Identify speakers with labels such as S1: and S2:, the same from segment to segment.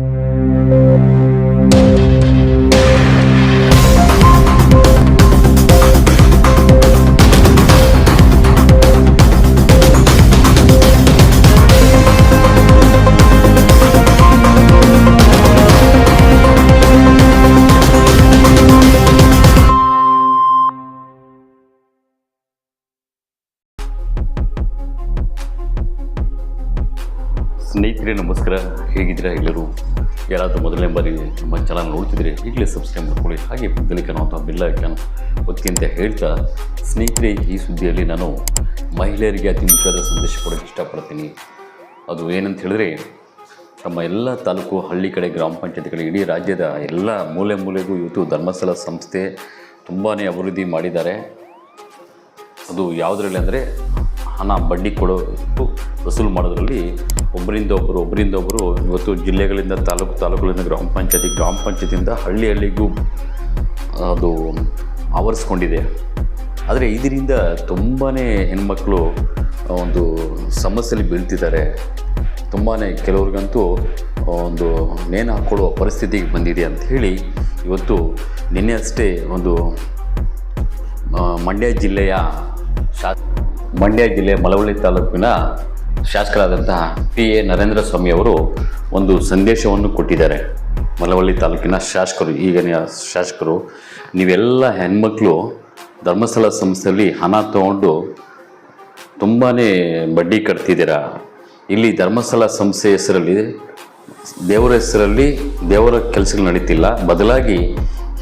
S1: thank you ಸ್ನೇಹಿತರೆ ನಮಸ್ಕಾರ. ಹೇಗಿದ್ದೀರಾ ಎಲ್ಲರೂ? ಯಾರಾದರೂ ಮೊದಲನೇ ಬಾರಿ ನಮ್ಮ ಚಾನಲ್ ನೋಡ್ತಿದ್ರೆ ಈಗಲೇ ಸಬ್ಸ್ಕ್ರೈಬ್ ಮಾಡ್ಕೊಳ್ಳಿ. ಹಾಗೆ ಕಾಣುವಂಥ ಬೆಲ್ಲ ಐಕಾನ್ ಒತ್ತಿ ಅಂತ ಹೇಳ್ತಾ ಸ್ನೇಹಿತರೆ, ಈ ಸುದ್ದಿಯಲ್ಲಿ ನಾನು ಮಹಿಳೆಯರಿಗೆ ಅತಿ ಮುಖ್ಯವಾದ ಸಂದೇಶ ಕೊಡೋಕ್ಕೆ ಇಷ್ಟಪಡ್ತೀನಿ. ಅದು ಏನಂತ ಹೇಳಿದ್ರೆ, ನಮ್ಮ ಎಲ್ಲ ತಾಲೂಕು, ಹಳ್ಳಿ ಕಡೆ, ಗ್ರಾಮ ಪಂಚಾಯತಿಗಳು, ಇಡೀ ರಾಜ್ಯದ ಎಲ್ಲ ಮೂಲೆ ಮೂಲೆಗೂ ಇವತ್ತು ಧರ್ಮಸ್ಥಳ ಸಂಸ್ಥೆ ತುಂಬಾ ಅಭಿವೃದ್ಧಿ ಮಾಡಿದ್ದಾರೆ. ಅದು ಯಾವುದರಲ್ಲಿ ಅಂದರೆ ಹಣ ಬಡ್ಡಿ ಕೊಡೋದು ವಸೂಲು ಮಾಡೋದ್ರಲ್ಲಿ ಒಬ್ಬರಿಂದ ಒಬ್ಬರು ಒಬ್ಬರಿಂದ ಒಬ್ಬರು ಇವತ್ತು ಜಿಲ್ಲೆಗಳಿಂದ ತಾಲೂಕು, ತಾಲೂಕುಗಳಿಂದ ಗ್ರಾಮ ಪಂಚಾಯತಿ, ಗ್ರಾಮ ಪಂಚಾಯತಿಯಿಂದ ಹಳ್ಳಿ ಹಳ್ಳಿಗೂ ಅದು ಆವರಿಸ್ಕೊಂಡಿದೆ. ಆದರೆ ಇದರಿಂದ ತುಂಬಾ ಹೆಣ್ಮಕ್ಳು ಒಂದು ಸಮಸ್ಯೆಯಲ್ಲಿ ಬೀಳ್ತಿದ್ದಾರೆ. ತುಂಬಾ ಕೆಲವ್ರಿಗಂತೂ ಒಂದು ನೇಣು ಹಾಕ್ಕೊಳ್ಳುವ ಪರಿಸ್ಥಿತಿಗೆ ಬಂದಿದೆ ಅಂತ ಹೇಳಿ ಇವತ್ತು ನಿನ್ನೆ ಅಷ್ಟೇ ಒಂದು ಮಂಡ್ಯ ಜಿಲ್ಲೆಯ ಶಾ, ಮಂಡ್ಯ ಜಿಲ್ಲೆ ಮಳವಳ್ಳಿ ತಾಲೂಕಿನ ಶಾಸಕರಾದಂತಹ ಪಿ ಎ ನರೇಂದ್ರ ಸ್ವಾಮಿ ಅವರು ಒಂದು ಸಂದೇಶವನ್ನು ಕೊಟ್ಟಿದ್ದಾರೆ. ಮಲವಳ್ಳಿ ತಾಲೂಕಿನ ಶಾಸಕರು, ಈಗಿನ ಶಾಸಕರು, ನೀವೆಲ್ಲ ಹೆಣ್ಮಕ್ಳು ಧರ್ಮಸ್ಥಳ ಸಂಸ್ಥೆಯಲ್ಲಿ ಹಣ ತಗೊಂಡು ತುಂಬಾ ಬಡ್ಡಿ ಕಟ್ತಿದ್ದೀರಾ? ಇಲ್ಲಿ ಧರ್ಮಸ್ಥಳ ಸಂಸ್ಥೆ ಹೆಸರಲ್ಲಿ, ದೇವರ ಹೆಸರಲ್ಲಿ ದೇವರ ಕೆಲಸಗಳು ನಡೀತಿಲ್ಲ. ಬದಲಾಗಿ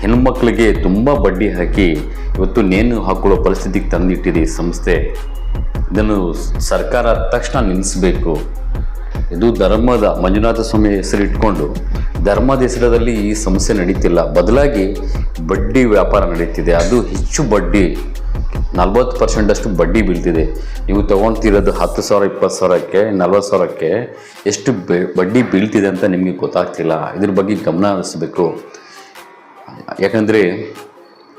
S1: ಹೆಣ್ಮಕ್ಳಿಗೆ ತುಂಬ ಬಡ್ಡಿ ಹಾಕಿ ಇವತ್ತು ನೇಣು ಹಾಕೊಳ್ಳೋ ಪರಿಸ್ಥಿತಿಗೆ ತಂದಿಟ್ಟಿದೆ ಈ ಸಂಸ್ಥೆ. ಇದನ್ನು ಸರ್ಕಾರ ತಕ್ಷಣ ನಿಲ್ಲಿಸಬೇಕು. ಇದು ಧರ್ಮದ, ಮಂಜುನಾಥ ಸ್ವಾಮಿ ಹೆಸರಿಟ್ಕೊಂಡು ಧರ್ಮದ ಹೆಸರಲ್ಲಿ ಈ ಸಮಸ್ಯೆ ನಡೀತಿಲ್ಲ. ಬದಲಾಗಿ ಬಡ್ಡಿ ವ್ಯಾಪಾರ ನಡೀತಿದೆ. ಅದು ಹೆಚ್ಚು ಬಡ್ಡಿ, ನಲ್ವತ್ತು ಪರ್ಸೆಂಟಷ್ಟು ಬಡ್ಡಿ ಬೀಳ್ತಿದೆ. ನೀವು ತೊಗೊಳ್ತಿರೋದು ಹತ್ತು ಸಾವಿರ, ಇಪ್ಪತ್ತು ಸಾವಿರಕ್ಕೆ, ನಲ್ವತ್ತು ಸಾವಿರಕ್ಕೆ ಎಷ್ಟು ಬಡ್ಡಿ ಬೀಳ್ತಿದೆ ಅಂತ ನಿಮಗೆ ಗೊತ್ತಾಗ್ತಿಲ್ಲ. ಇದ್ರ ಬಗ್ಗೆ ಗಮನ ಹರಿಸ್ಬೇಕು. ಯಾಕಂದರೆ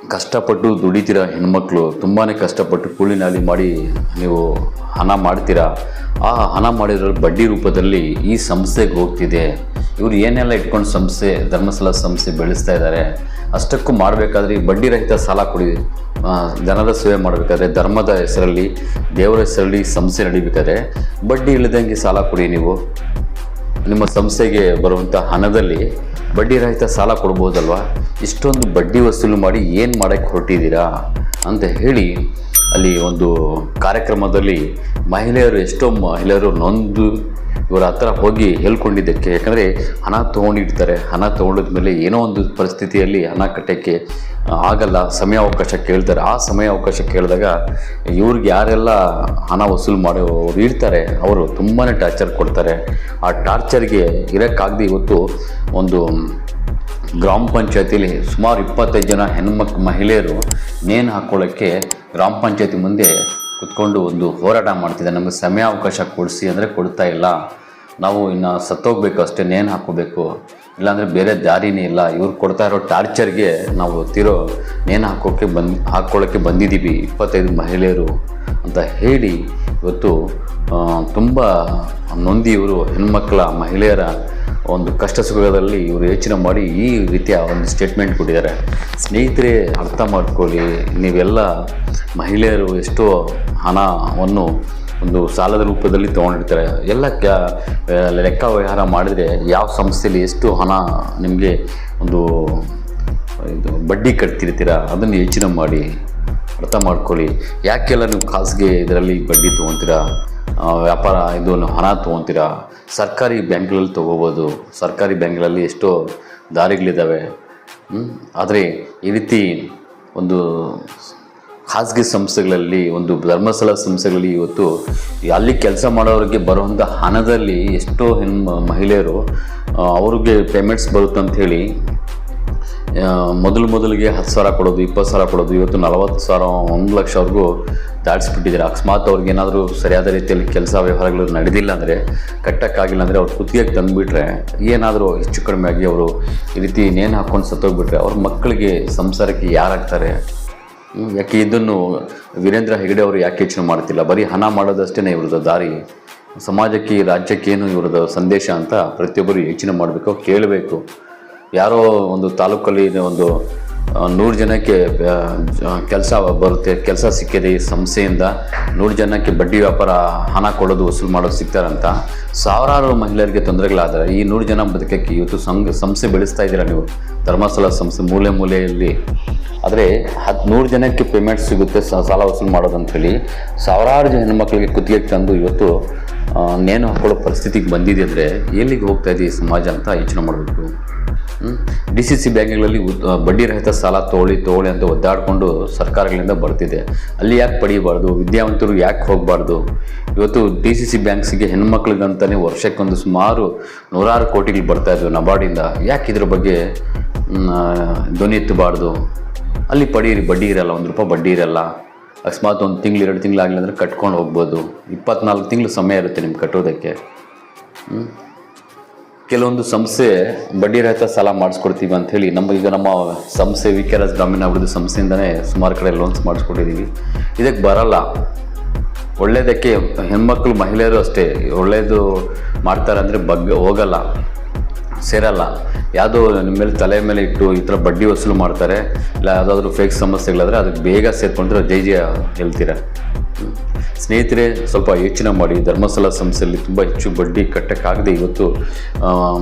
S1: ಕಷ್ಟಪಟ್ಟು ದುಡಿತೀರ ಹೆಣ್ಮಕ್ಳು ತುಂಬಾ ಕಷ್ಟಪಟ್ಟು ಕೂಲಿ ನಾಲಿ ಮಾಡಿ ನೀವು ಹಣ ಮಾಡ್ತೀರಾ? ಆ ಹಣ ಮಾಡಿರೋ ಬಡ್ಡಿ ರೂಪದಲ್ಲಿ ಈ ಸಂಸ್ಥೆಗೆ ಹೋಗ್ತಿದೆ. ಇವರು ಏನೆಲ್ಲ ಇಟ್ಕೊಂಡು ಸಂಸ್ಥೆ, ಧರ್ಮಸ್ಥಳ ಸಂಸ್ಥೆ ಬೆಳೆಸ್ತಾ ಇದ್ದಾರೆ, ಅಷ್ಟಕ್ಕೂ ಮಾಡಬೇಕಾದ್ರೆ ಈ ಬಡ್ಡಿ ರಹಿತ ಸಾಲ ಕೊಡಿ. ಜನರ ಸೇವೆ ಮಾಡಬೇಕಾದ್ರೆ ಧರ್ಮದ ಹೆಸರಲ್ಲಿ, ದೇವರ ಹೆಸರಲ್ಲಿ ಸಂಸ್ಥೆ ನಡಿಬೇಕಾದ್ರೆ ಬಡ್ಡಿ ಇಲ್ಲದಂಗೆ ಸಾಲ ಕೊಡಿ ನೀವು. ನಿಮ್ಮ ಸಂಸ್ಥೆಗೆ ಬರುವಂಥ ಹಣದಲ್ಲಿ ಬಡ್ಡಿ ರಹಿತ ಸಾಲ ಕೊಡ್ಬೋದಲ್ವಾ? ಇಷ್ಟೊಂದು ಬಡ್ಡಿ ವಸೂಲು ಮಾಡಿ ಏನು ಮಾಡೋಕ್ಕೆ ಹೊರಟಿದ್ದೀರಾ ಅಂತ ಹೇಳಿ ಅಲ್ಲಿ ಒಂದು ಕಾರ್ಯಕ್ರಮದಲ್ಲಿ ಮಹಿಳೆಯರು ಎಷ್ಟೋ ಮಹಿಳೆಯರು ನೊಂದು ಇವರ ಹತ್ರ ಹೋಗಿ ಹೇಳ್ಕೊಂಡಿದ್ದಕ್ಕೆ, ಯಾಕಂದರೆ ಹಣ ತೊಗೊಂಡಿರ್ತಾರೆ. ಹಣ ತೊಗೊಂಡಿದ್ಮೇಲೆ ಏನೋ ಒಂದು ಪರಿಸ್ಥಿತಿಯಲ್ಲಿ ಹಣ ಕಟ್ಟೋಕ್ಕೆ ಆಗಲ್ಲ, ಸಮಯಾವಕಾಶ ಕೇಳ್ತಾರೆ. ಆ ಸಮಯಾವಕಾಶ ಕೇಳಿದಾಗ ಇವ್ರಿಗೆ ಯಾರೆಲ್ಲ ಹಣ ವಸೂಲು ಮಾಡೋರು ಇರ್ತಾರೆ. ಅವರು ತುಂಬಾ ಟಾರ್ಚರ್ ಕೊಡ್ತಾರೆ. ಆ ಟಾರ್ಚರ್ಗೆ ಇರೋಕ್ಕಾಗದೆ ಇವತ್ತು ಒಂದು ಗ್ರಾಮ ಪಂಚಾಯತಿಲಿ ಸುಮಾರು ಇಪ್ಪತ್ತೈದು ಜನ ಹೆಣ್ಮಕ್, ಮಹಿಳೆಯರು ನೇಣು ಹಾಕ್ಕೊಳ್ಳೋಕ್ಕೆ ಗ್ರಾಮ ಪಂಚಾಯತಿ ಮುಂದೆ ಕುತ್ಕೊಂಡು ಒಂದು ಹೋರಾಟ ಮಾಡ್ತಿದೆ ನಮಗೆ ಸಮಯ ಅವಕಾಶ ಕೊಡಿಸಿ ಅಂದರೆ ಕೊಡ್ತಾ ಇಲ್ಲ. ನಾವು ಇನ್ನು ಸತ್ತೋಗ್ಬೇಕು ಅಷ್ಟೇ, ನೇಣು ಹಾಕೋಬೇಕು. ಇಲ್ಲಾಂದರೆ ಬೇರೆ ದಾರಿನೇ ಇಲ್ಲ. ಇವ್ರು ಕೊಡ್ತಾ ಇರೋ ಟಾರ್ಚರ್ಗೆ ನಾವು ತಿರೋ ನೇಣು ಹಾಕೋಕ್ಕೆ ಬಂದು ಹಾಕ್ಕೊಳ್ಳೋಕ್ಕೆ ಬಂದಿದ್ದೀವಿ. ಇಪ್ಪತ್ತೈದು ಮಹಿಳೆಯರು ಅಂತ ಹೇಳಿ ಇವತ್ತು ತುಂಬ ನೊಂದಿ ಇವರು ಹೆಣ್ಮಕ್ಳ ಮಹಿಳೆಯರ ಒಂದು ಕಷ್ಟ ಸುಖದಲ್ಲಿ ಇವರು ಯೋಚನೆ ಮಾಡಿ ಈ ರೀತಿಯ ಒಂದು ಸ್ಟೇಟ್ಮೆಂಟ್ ಕೊಟ್ಟಿದ್ದಾರೆ. ಸ್ನೇಹಿತರೆ, ಅರ್ಥ ಮಾಡ್ಕೊಳ್ಳಿ. ನೀವೆಲ್ಲ ಮಹಿಳೆಯರು ಎಷ್ಟೋ ಹಣವನ್ನು ಒಂದು ಸಾಲದ ರೂಪದಲ್ಲಿ ತೊಗೊಂಡಿರ್ತಾರೆ. ಎಲ್ಲ ಕ್ಯಾ ಲೆಕ್ಕ ವ್ಯವಹಾರ ಮಾಡಿದರೆ ಯಾವ ಸಂಸ್ಥೆಯಲ್ಲಿ ಎಷ್ಟು ಹಣ ನಿಮಗೆ ಒಂದು, ಇದು ಬಡ್ಡಿ ಕಟ್ತಿರ್ತೀರ? ಅದನ್ನು ಯೋಚನೆ ಮಾಡಿ, ಅರ್ಥ ಮಾಡ್ಕೊಳ್ಳಿ. ಯಾಕೆಲ್ಲ ನೀವು ಖಾಸಗಿ ಇದರಲ್ಲಿ ಬಡ್ಡಿ ತೊಗೊತೀರಾ? ವ್ಯಾಪಾರ ಇದು ಹಣ ತೊಗೊತೀರಾ? ಸರ್ಕಾರಿ ಬ್ಯಾಂಕ್ಗಳಲ್ಲಿ ತೊಗೋಬೋದು. ಸರ್ಕಾರಿ ಬ್ಯಾಂಕ್ಗಳಲ್ಲಿ ಎಷ್ಟೋ ದಾರಿಗಳಿದ್ದಾವೆ. ಆದರೆ ಈ ರೀತಿ ಒಂದು ಖಾಸಗಿ ಸಂಸ್ಥೆಗಳಲ್ಲಿ ಒಂದು ಧರ್ಮಸ್ಥಳ ಸಂಸ್ಥೆಗಳಲ್ಲಿ ಇವತ್ತು ಅಲ್ಲಿ ಕೆಲಸ ಮಾಡೋರಿಗೆ ಬರುವಂಥ ಹಣದಲ್ಲಿ ಎಷ್ಟೋ ಹೆಣ್ಣು ಮಹಿಳೆಯರು ಅವ್ರಿಗೆ ಪೇಮೆಂಟ್ಸ್ ಬರುತ್ತೆ ಆ, ಮೊದಲು ಮೊದಲಿಗೆ ಹತ್ತು ಸಾವಿರ ಕೊಡೋದು ಇಪ್ಪತ್ತು ಸಾವಿರ ಕೊಡೋದು ಇವತ್ತು ನಲವತ್ತು ಸಾವಿರ ಒಂದು ಲಕ್ಷವರೆಗೂ ದಾಟಿಸ್ಬಿಟ್ಟಿದ್ದಾರೆ? ಅಕಸ್ಮಾತ್ ಅವ್ರಿಗೆ ಏನಾದರೂ ಸರಿಯಾದ ರೀತಿಯಲ್ಲಿ ಕೆಲಸ ವ್ಯವಹಾರಗಳು ನಡೆದಿಲ್ಲ ಅಂದರೆ, ಕಟ್ಟಕ್ಕಾಗಿಲ್ಲ ಅಂದರೆ ಅವ್ರು ಕುತ್ತಿಗೆಗೆ ತಂದುಬಿಟ್ರೆ ಏನಾದರೂ ಹೆಚ್ಚು ಕಡಿಮೆ ಆಗಿ ಅವರು ಈ ರೀತಿ ನೇಣು ಹಾಕ್ಕೊಂಡು ಸತ್ತೋಗ್ಬಿಟ್ರೆ ಅವ್ರ ಮಕ್ಕಳಿಗೆ ಸಂಸಾರಕ್ಕೆ ಯಾರಾಗ್ತಾರೆ? ಯಾಕೆ ಇದನ್ನು ವೀರೇಂದ್ರ ಹೆಗಡೆ ಅವರು ಯಾಕೆ ಯೋಚನೆ ಮಾಡ್ತಿಲ್ಲ? ಬರೀ ಹಣ ಮಾಡೋದಷ್ಟೇ ಇವ್ರದ್ದು ದಾರಿ. ಸಮಾಜಕ್ಕೆ ಈ ರಾಜ್ಯಕ್ಕೆ ಏನು ಇವ್ರದ್ದು ಸಂದೇಶ ಅಂತ ಪ್ರತಿಯೊಬ್ಬರು ಯೋಚನೆ ಮಾಡಬೇಕು, ಕೇಳಬೇಕು. ಯಾರೋ ಒಂದು ತಾಲೂಕಲ್ಲಿ ಒಂದು ನೂರು ಜನಕ್ಕೆ ಕೆಲಸ ಬರುತ್ತೆ, ಕೆಲಸ ಸಿಕ್ಕಿದೆ ಈ ಸಂಸ್ಥೆಯಿಂದ. ನೂರು ಜನಕ್ಕೆ ಬಡ್ಡಿ ವ್ಯಾಪಾರ ಹಣ ಕೊಡೋದು ವಸೂಲು ಮಾಡೋದು ಸಿಗ್ತಾರಂತ. ಸಾವಿರಾರು ಮಹಿಳೆಯರಿಗೆ ತೊಂದರೆಗಳಾದರೆ ಈ ನೂರು ಜನ ಬದುಕಕ್ಕೆ ಇವತ್ತು ಸಂಘ, ಸಂಸ್ಥೆ ಬೆಳೆಸ್ತಾ ಇದ್ದೀರಾ ನೀವು? ಧರ್ಮಸ್ಥಳ ಸಂಸ್ಥೆ ಮೂಲೆ ಮೂಲೆಯಲ್ಲಿ. ಆದರೆ ಹತ್ತು ನೂರು ಜನಕ್ಕೆ ಪೇಮೆಂಟ್ ಸಿಗುತ್ತೆ ಸಾಲ ವಸೂಲು ಮಾಡೋದು ಅಂಥೇಳಿ ಸಾವಿರಾರು ಜನ ಹೆಣ್ಮಕ್ಳಿಗೆ ಕುತ್ತಿಗೆ ತಂದು ಇವತ್ತು ನೇಣು ಹಾಕೊಳ್ಳೋ ಪರಿಸ್ಥಿತಿಗೆ ಬಂದಿದೆ ಅಂದರೆ ಎಲ್ಲಿಗೆ ಹೋಗ್ತಾ ಇದೆ ಈ ಸಮಾಜ ಅಂತ ಯೋಚನೆ ಮಾಡಬೇಕು. ಡಿ ಸಿ ಸಿ ಬ್ಯಾಂಕ್ಗಳಲ್ಲಿ ಬಡ್ಡಿ ರಹಿತ ಸಾಲ ತಗೊಳ್ಳಿ ತೋಳಿ ಅಂತ ಒದ್ದಾಡಿಕೊಂಡು ಸರ್ಕಾರಗಳಿಂದ ಬರ್ತಿದೆ. ಅಲ್ಲಿ ಯಾಕೆ ಪಡೀಬಾರ್ದು? ವಿದ್ಯಾವಂತರು ಯಾಕೆ ಹೋಗಬಾರ್ದು? ಇವತ್ತು ಡಿ ಸಿ ಸಿ ಬ್ಯಾಂಕ್ಸಿಗೆ ಹೆಣ್ಮಕ್ಳಿಗಂತಲೇ ವರ್ಷಕ್ಕೊಂದು ಸುಮಾರು ನೂರಾರು ಕೋಟಿಗಳು ಬರ್ತಾಯಿದ್ವು ನಬಾರ್ಡಿಂದ. ಯಾಕೆ ಇದ್ರ ಬಗ್ಗೆ ಧ್ವನಿ ಎತ್ತಬಾರ್ದು? ಅಲ್ಲಿ ಪಡೀರಿ, ಬಡ್ಡಿ ಇರಲ್ಲ, ಒಂದು ರೂಪಾಯಿ ಬಡ್ಡಿ ಇರಲ್ಲ. ಅಕಸ್ಮಾತ್ ಒಂದು ತಿಂಗಳು, ಎರಡು ತಿಂಗಳಾಗಲಿ ಅಂದರೆ ಕಟ್ಕೊಂಡು ಹೋಗ್ಬೋದು. ಇಪ್ಪತ್ನಾಲ್ಕು ತಿಂಗಳು ಸಮಯ ಇರುತ್ತೆ ನಿಮ್ಗೆ ಕಟ್ಟೋದಕ್ಕೆ? ಕೆಲವೊಂದು ಸಂಸ್ಥೆ ಬಡ್ಡಿ ರಹಿತ ಸಾಲ ಮಾಡಿಸ್ಕೊಡ್ತೀವಿ ಅಂತ ಹೇಳಿ, ನಮ್ಮ ಈಗ ನಮ್ಮ ಸಂಸ್ಥೆ ವಿ ಕೆ ಗ್ರಾಮೀಣ ಅಭಿವೃದ್ಧಿ ಸಂಸ್ಥೆಯಿಂದನೇ ಸುಮಾರು ಕಡೆ ಲೋನ್ಸ್ ಮಾಡಿಸ್ಕೊಟ್ಟಿದ್ದೀವಿ ಇದಕ್ಕೆ ಬರಲ್ಲ. ಒಳ್ಳೆಯದಕ್ಕೆ ಹೆಣ್ಮಕ್ಳು, ಮಹಿಳೆಯರು ಅಷ್ಟೇ ಒಳ್ಳೆಯದು ಮಾಡ್ತಾರೆ ಅಂದರೆ ಬಗ್ಗೆ ಹೋಗಲ್ಲ, ಸೇರಲ್ಲ. ಯಾವುದೋ ನಿಮ್ಮ ಮೇಲೆ ತಲೆ ಮೇಲೆ ಇಟ್ಟು ಈ ಥರ ಬಡ್ಡಿ ವಸೂಲು ಮಾಡ್ತಾರೆ, ಇಲ್ಲ ಯಾವುದಾದ್ರೂ ಫೇಕ್ ಸಮಸ್ಯೆಗಳಾದರೆ ಅದಕ್ಕೆ ಬೇಗ ಸೇರ್ಕೊಂಡ್ರೆ ಜೈ ಜಯ ಹೇಳ್ತೀರ. ಸ್ನೇಹಿತರೆ, ಸ್ವಲ್ಪ ಯೋಚನೆ ಮಾಡಿ. ಧರ್ಮಸ್ಥಳ ಸಂಸ್ಥೆಯಲ್ಲಿ ತುಂಬ ಹೆಚ್ಚು ಬಡ್ಡಿ ಕಟ್ಟಕ್ಕಾಗದೆ ಇವತ್ತು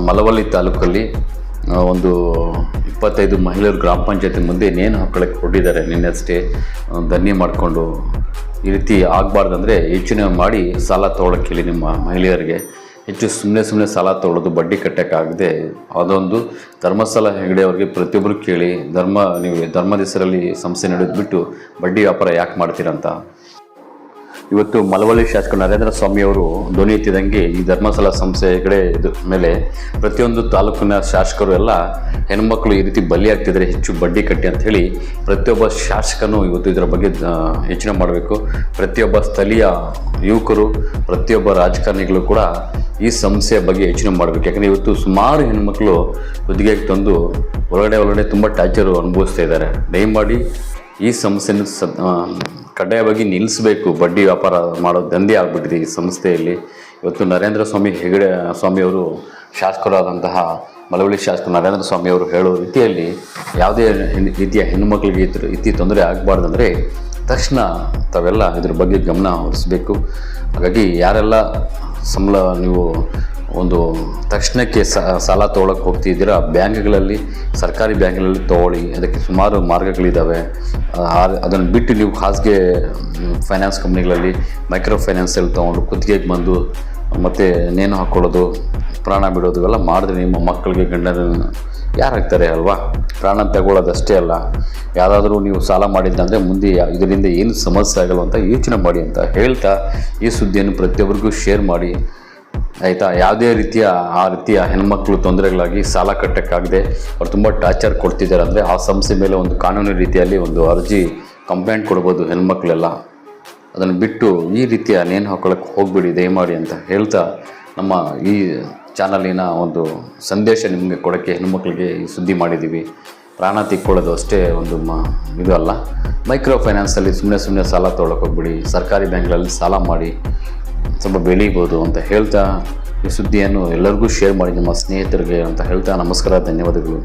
S1: ಮಲವಳ್ಳಿ ತಾಲೂಕಲ್ಲಿ ಒಂದು ಇಪ್ಪತ್ತೈದು ಮಹಿಳೆಯರು ಗ್ರಾಮ ಪಂಚಾಯತಿ ಮುಂದೆ ನೇಣು ಹಾಕೊಳ್ಳೋಕ್ಕೆ ಕೊಟ್ಟಿದ್ದಾರೆ ನಿನ್ನೆ ಅಷ್ಟೇ ಧನ್ಯ ಮಾಡಿಕೊಂಡು ಈ ರೀತಿ ಆಗಬಾರ್ದಂದ್ರೆ ಯೋಚನೆ ಮಾಡಿ ಸಾಲ ತೊಗೊಳಕ್ಕೆ ನಿಮ್ಮ ಮಹಿಳೆಯರಿಗೆ. ಹೆಚ್ಚು ಸುಮ್ಮನೆ ಸುಮ್ಮನೆ ಸಾಲ ತೊಗೊಳೋದು ಬಡ್ಡಿ ಕಟ್ಟೋಕ್ಕಾಗದೆ, ಅದೊಂದು ಧರ್ಮಸ್ಥಳ ಹೆಗಡೆ ಅವ್ರಿಗೆ ಪ್ರತಿಯೊಬ್ಬರು ಕೇಳಿ, ಧರ್ಮ, ನೀವು ಧರ್ಮದ ಹೆಸರಲ್ಲಿ ಸಂಸ್ಥೆ ನಡೆದು ಬಿಟ್ಟು ಬಡ್ಡಿ ವ್ಯಾಪಾರ ಯಾಕೆ ಮಾಡ್ತೀರಂತ ಇವತ್ತು ಮಲವಳ್ಳಿ ಶಾಸಕ ನರೇಂದ್ರ ಸ್ವಾಮಿ ಅವರು ಧ್ವನಿ ಎತ್ತಿದಂಗೆ ಈ ಧರ್ಮಸ್ಥಳ ಸಂಸ್ಥೆ ಕಡೆ ಮೇಲೆ ಪ್ರತಿಯೊಂದು ತಾಲೂಕಿನ ಶಾಸಕರು ಎಲ್ಲ ಹೆಣ್ಮಕ್ಳು ಈ ರೀತಿ ಬಲಿಯಾಗ್ತಿದ್ದಾರೆ ಹೆಚ್ಚು ಬಡ್ಡಿ ಕಟ್ಟಿ ಅಂತ ಹೇಳಿ ಪ್ರತಿಯೊಬ್ಬ ಶಾಸಕನು ಇವತ್ತು ಇದರ ಬಗ್ಗೆ ಯೋಚನೆ ಮಾಡಬೇಕು. ಪ್ರತಿಯೊಬ್ಬ ಸ್ಥಳೀಯ ಯುವಕರು ಪ್ರತಿಯೊಬ್ಬ ರಾಜಕಾರಣಿಗಳು ಕೂಡ ಈ ಸಮಸ್ಯೆಯ ಬಗ್ಗೆ ಯೋಚನೆ ಮಾಡಬೇಕು. ಯಾಕಂದರೆ ಇವತ್ತು ಸುಮಾರು ಹೆಣ್ಮಕ್ಳು ಹುದ್ದಿಗೆಗೆ ತಂದು ಹೊರಗಡೆ ಒಳಗಡೆ ತುಂಬ ಟಾರ್ಚರು ಅನುಭವಿಸ್ತಾ ಇದ್ದಾರೆ. ದಯಮಾಡಿ ಈ ಸಮಸ್ಯೆನ ಸ ಆ, ಕಡ್ಡಾಯವಾಗಿ ನಿಲ್ಲಿಸಬೇಕು ಬಡ್ಡಿ ವ್ಯಾಪಾರ ಮಾಡೋ ದಂಧೆ ಆಗಿಬಿಟ್ಟಿದೆ ಈ ಸಂಸ್ಥೆಯಲ್ಲಿ. ಇವತ್ತು ನರೇಂದ್ರ ಸ್ವಾಮಿ ಹೆಗಡೆ ಸ್ವಾಮಿಯವರು ಶಾಸಕರಾದಂತಹ ಮಲವಳ್ಳಿ ಶಾಸಕ ನರೇಂದ್ರ ಸ್ವಾಮಿಯವರು ಹೇಳೋ ರೀತಿಯಲ್ಲಿ ಯಾವುದೇ ರೀತಿಯ ಹೆಣ್ಣುಮಕ್ಳಿಗೆ ಇತ್ತು ಇತಿ ತೊಂದರೆ ಆಗಬಾರ್ದಂದ್ರೆ ತಕ್ಷಣ ತಾವೆಲ್ಲ ಇದ್ರ ಬಗ್ಗೆ ಗಮನ ಹರಿಸಬೇಕು. ಹಾಗಾಗಿ ಯಾರೆಲ್ಲ ಸಂಬಳ ನೀವು ಒಂದು ತಕ್ಷಣಕ್ಕೆ ಸಾಲ ತೊಗೊಳಕ್ಕೆ ಹೋಗ್ತಿದ್ದೀರಾ? ಬ್ಯಾಂಕ್ಗಳಲ್ಲಿ, ಸರ್ಕಾರಿ ಬ್ಯಾಂಕ್ಗಳಲ್ಲಿ ತೊಗೊಳ್ಳಿ ಅದಕ್ಕೆ ಸುಮಾರು ಮಾರ್ಗಗಳಿದ್ದಾವೆ ಅದನ್ನು ಬಿಟ್ಟು ನೀವು ಖಾಸಗಿ ಫೈನಾನ್ಸ್ ಕಂಪ್ನಿಗಳಲ್ಲಿ ಮೈಕ್ರೋ ಫೈನಾನ್ಸಲ್ಲಿ ತೊಗೊಂಡು ಕುತ್ತಿಗೆಗೆ ಬಂದು ಮತ್ತು ನೇಣು ಹಾಕ್ಕೊಳ್ಳೋದು ಪ್ರಾಣ ಬಿಡೋದು ಇವೆಲ್ಲ ಮಾಡಿದ್ರೆ ನಿಮ್ಮ ಮಕ್ಕಳಿಗೆ ಗಂಡನ ಹಾಕ್ತಾರೆ ಅಲ್ವಾ? ಪ್ರಾಣ ತಗೊಳ್ಳೋದಷ್ಟೇ ಅಲ್ಲ. ಯಾವುದಾದ್ರೂ ನೀವು ಸಾಲ ಮಾಡಿದ್ದಂದರೆ ಮುಂದೆ ಇದರಿಂದ ಏನು ಸಮಸ್ಯೆ ಆಗಲ್ಲ ಅಂತ ಯೋಚನೆ ಮಾಡಿ ಅಂತ ಹೇಳ್ತಾ ಈ ಸುದ್ದಿಯನ್ನು ಪ್ರತಿಯೊಬ್ಬರಿಗೂ ಶೇರ್ ಮಾಡಿ. ಆಯಿತಾ? ಯಾವುದೇ ರೀತಿಯ ಆ ರೀತಿಯ ಹೆಣ್ಮಕ್ಳು ತೊಂದರೆಗಳಾಗಿ ಸಾಲ ಕಟ್ಟೋಕ್ಕಾಗದೆ ಅವ್ರು ತುಂಬ ಟಾರ್ಚರ್ ಕೊಡ್ತಿದ್ದಾರೆ ಅಂದರೆ ಆ ಸಂಸ್ಥೆ ಮೇಲೆ ಒಂದು ಕಾನೂನು ರೀತಿಯಲ್ಲಿ ಒಂದು ಅರ್ಜಿ ಕಂಪ್ಲೇಂಟ್ ಕೊಡ್ಬೋದು ಹೆಣ್ಮಕ್ಳೆಲ್ಲ. ಅದನ್ನು ಬಿಟ್ಟು ಈ ರೀತಿಯ ನೇಣು ಹಾಕೊಳ್ಳೋಕ್ಕೆ ಹೋಗ್ಬಿಡಿ, ದಯಮಾಡಿ ಅಂತ ಹೇಳ್ತಾ ನಮ್ಮ ಈ ಚಾನಲಿನ ಒಂದು ಸಂದೇಶ ನಿಮಗೆ ಕೊಡೋಕ್ಕೆ ಹೆಣ್ಮಕ್ಳಿಗೆ ಈ ಸುದ್ದಿ ಮಾಡಿದ್ದೀವಿ ಪ್ರಾಣ ತಿಕ್ಕೊಳ್ಳೋದು ಅಷ್ಟೇ ಒಂದು ಮ, ಇದು ಅಲ್ಲ. ಮೈಕ್ರೋ ಫೈನಾನ್ಸಲ್ಲಿ ಸುಮ್ಮನೆ ಸುಮ್ಮನೆ ಸಾಲ ತೊಗೊಳಕ್ಕೆ ಹೋಗ್ಬಿಡಿ. ಸರ್ಕಾರಿ ಬ್ಯಾಂಕ್ಗಳಲ್ಲಿ ಸಾಲ ಮಾಡಿ. ಸ್ವಲ್ಪ ಬೆಳೀಬೋದು ಅಂತ ಹೇಳ್ತಾ ಈ ಸುದ್ದಿಯನ್ನು ಎಲ್ಲರಿಗೂ ಶೇರ್ ಮಾಡಿ, ನಿಮ್ಮ ಸ್ನೇಹಿತರಿಗೆ ಅಂತ ಹೇಳ್ತಾ ನಮಸ್ಕಾರ, ಧನ್ಯವಾದಗಳು.